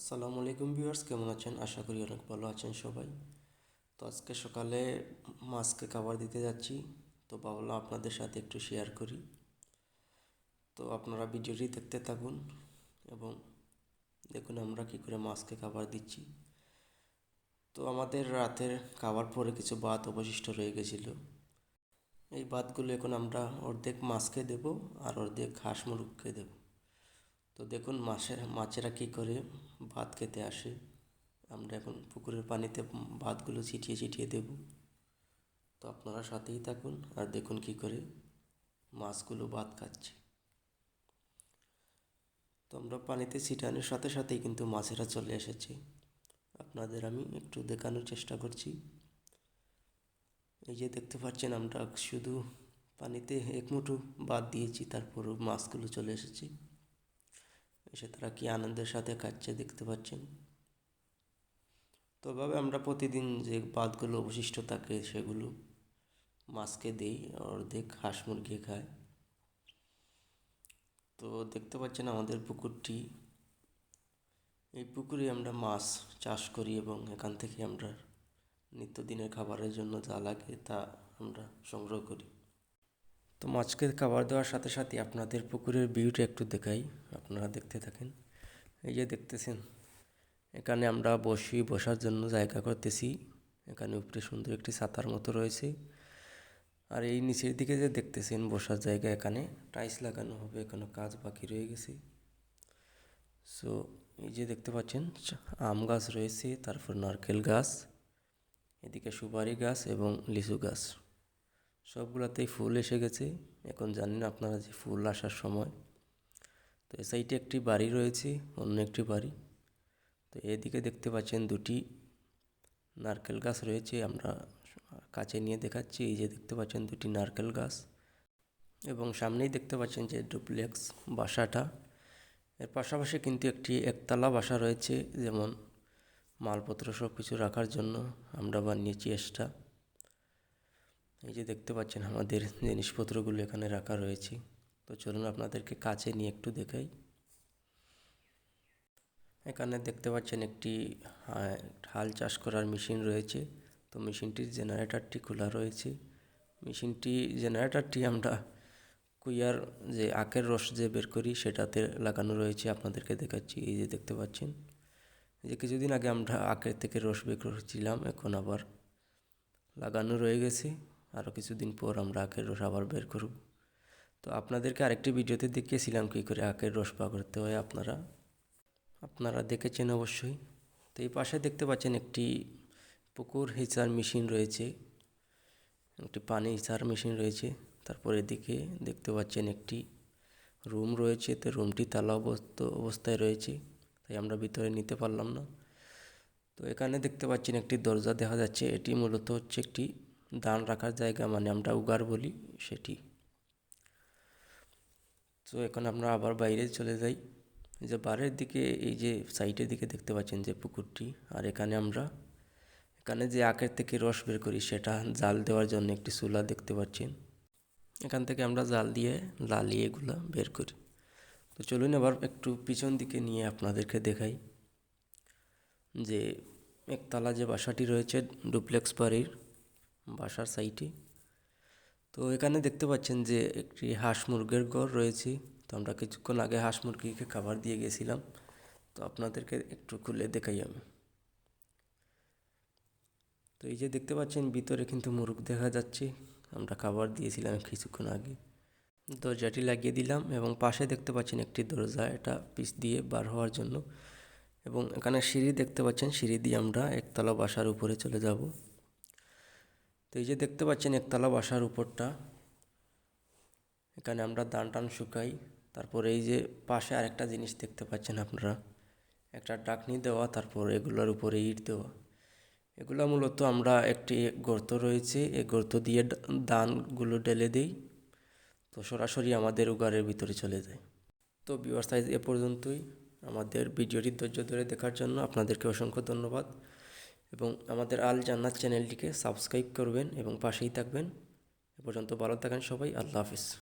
আসসালামু আলাইকুম ভিউয়ার্স, কেমন আছেন? আশা করি অনেক ভালো আছেন সবাই। তো আজকে সকালে মাছকে খাবার দিতে যাচ্ছি। তো ভাবলাম আপনাদের সাথে একটু শেয়ার করি। তো আপনারা ভিডিওটি দেখতে থাকুন এবং দেখুন আমরা কী করে মাছকে খাবার দিচ্ছি। তো আমাদের রাতের খাবার পরে কিছু ভাত অবশিষ্ট রয়ে গেছিল। এই ভাতগুলো এখন আমরা অর্ধেক মাছকে দেব আর অর্ধেক হাঁস মুরগকে দেব। তো দেখুন মাছের, মাছেরা কী করে? ভাত খেতে আসে। আমরা এখন পুকুরের পানিতে ভাতগুলো ছিটিয়ে ছিটিয়ে দেব। তো আপনারা সাথেই থাকুন আর দেখুন কী করে মাছগুলো ভাত খাচ্ছে। তো আমরা পানিতে ছিটানোর সাথে সাথেই কিন্তু মাছেরা চলে এসেছে। আপনাদের আমি একটু দেখানোর চেষ্টা করছি। এই যে দেখতে পাচ্ছেন আমরা শুধু পানিতে এক মুঠো বাদ দিয়েছি, তারপরও মাছগুলো চলে এসেছে। এসে তারা কি আনন্দের সাথে খাচ্ছে দেখতে পাচ্ছেন? তো ভাবে আমরা প্রতিদিন যে বাদগুলো, অবশিষ্ট থাকে সেগুলো মাছকে দিই, অর্ধেক হাঁস মুরগি খায়। তো দেখতে পাচ্ছেন আমাদের পুকুরটি। এই পুকুরে আমরা মাছ চাষ করি এবং এখান থেকে আমরা নিত্যদিনের খাবারের জন্য যা লাগে তা আমরা সংগ্রহ করি। তো মাছকে খাবার দেওয়ার সাথে সাথে আপনাদের পুকুরের ভিউটা একটু দেখাই, আপনারা দেখতে থাকেন। এই যে দেখতেছেন, এখানে আমরা বসি, বসার জন্য জায়গা করতেছি। এখানে উপরে সুন্দর একটি ছাতার মতো রয়েছে। আর এই নিচের দিকে যে দেখতেছেন, বসার জায়গা এখানে, টাইলস লাগানো হবে, এখনও কাজ বাকি রয়ে গেছে। সো এই যে দেখতে পাচ্ছেন আম গাছ রয়েছে, তারপর নারকেল গাছ, এদিকে সুপারি গাছ এবং লিচু গাছ। সবগুলোতেই ফুল এসে গেছে। এখন জানেন আপনারা যে ফুল আসার সময়। তো এ সাইডে একটি বাড়ি রয়েছে, অন্য একটি বাড়ি। তো এদিকে দেখতে পাচ্ছেন দুটি নারকেল গাছ রয়েছে, আমরা কাছে নিয়ে দেখাচ্ছি। এই যে দেখতে পাচ্ছেন দুটি নারকেল গাছ। এবং সামনেই দেখতে পাচ্ছেন যে ডুপ্লেক্স বাসাটা। এর পাশাপাশি কিন্তু একটি একতলা বাসা রয়েছে, যেমন মালপত্র সব কিছু রাখার জন্য আমরা বানিয়েছি এক্সট্রা। এই যে দেখতে পাচ্ছেন আমাদের জিনিসপত্রগুলো এখানে রাখা রয়েছে। তো চলুন আপনাদেরকে কাছে নিয়ে একটু দেখাই। এখানে দেখতে পাচ্ছেন একটি হাল চাষ করার মেশিন রয়েছে। তো মেশিনটির জেনারেটরটি খোলা রয়েছে। মেশিনটি, জেনারেটরটি আমরা কুইয়ার যে আখের রস যে বের করি সেটাতে লাগানো রয়েছে, আপনাদেরকে দেখাচ্ছি। এই যে দেখতে পাচ্ছেন। যে কিছুদিন আগে আমরা আখের থেকে রস বের করেছিলাম, এখন আবার লাগানো রয়ে গেছে। আরও কিছুদিন পর আমরা আখের রস আবার বের করব। তো আপনাদেরকে আরেকটি ভিডিওতে দেখিয়েছিলাম কী করে আখের রস পা করতে হয় আপনারা। আপনারা দেখেছেন অবশ্যই। তো এই পাশে দেখতে পাচ্ছেন একটি পুকুর হিচার মেশিন রয়েছে। একটি পানি হিচার মেশিন রয়েছে। তারপর এদিকে দেখতে পাচ্ছেন একটি রুম রয়েছে। তো রুমটি তালা অবস্থায় রয়েছে। তাই আমরা ভিতরে নিতে পারলাম না। তো এখানে দেখতে পাচ্ছেন একটি দরজা দেখা যাচ্ছে। এটি মূলত হচ্ছে একটি ধান রাখার জায়গা মানে আমরা উগার বলি সেটি। তো এখন আমরা আবার বাইরে চলে যাই। যে বারের দিকে, এই যে সাইডের দিকে দেখতে পাচ্ছেন যে পুকুরটি, আর এখানে আমরা, এখানে যে আখের থেকে রস বের করি সেটা জাল দেওয়ার জন্য একটি চুলা দেখতে পাচ্ছেন। এখান থেকে আমরা জাল দিয়ে লালিয়ে এগুলো বের করি। তো চলুন এবার একটু পিছন দিকে নিয়ে আপনাদেরকে দেখাই যে একতলা যে বাসাটি রয়েছে, ডুপ্লেক্স বাড়ির বাসার সাইটে। তো এখানে দেখতে পাচ্ছেন যে একটি হাঁস মুরগের ঘর রয়েছে। তো আমরা কিছুক্ষণ আগে হাঁস মুরগিকে খাবার দিয়ে গেছিলাম। তো আপনাদেরকে একটু খুলে দেখাই আমি। তো এই যে দেখতে পাচ্ছেন, ভিতরে কিন্তু মুরগ দেখা যাচ্ছে। আমরা খাবার দিয়েছিলাম কিছুক্ষণ আগে। দরজাটি লাগিয়ে দিলাম এবং পাশে দেখতে পাচ্ছেন একটি দরজা, এটা পিস দিয়ে বার হওয়ার জন্য। এবং এখানে সিঁড়ি দেখতে পাচ্ছেন, সিঁড়ি দিয়ে আমরা একতলা বাসার উপরে চলে যাব। তো এই যে দেখতে পাচ্ছেন একতলা বাসার উপরটা, এখানে আমরা দান টান শুকাই। তারপর এই যে পাশে আরেকটা জিনিস দেখতে পাচ্ছেন আপনারা, একটা ডাকনি দেওয়া, তারপর এগুলোর উপরে ইট দেওয়া। এগুলো মূলত আমরা একটি গর্ত রয়েছে, এই গর্ত দিয়ে দানগুলো ঢেলে দিই। তো সরাসরি আমাদের উগারের ভিতরে চলে যায়। তো বিওয়ার সাইজ এ পর্যন্তই। আমাদের ভিডিওটি ধৈর্য ধরে দেখার জন্য আপনাদেরকে অসংখ্য ধন্যবাদ। এবং আমাদের আল জান্নাত চ্যানেলটিকে সাবস্ক্রাইব করবেন এবং পাশেই থাকবেন। এ পর্যন্ত ভালো থাকেন সবাই, আল্লাহ হাফিজ।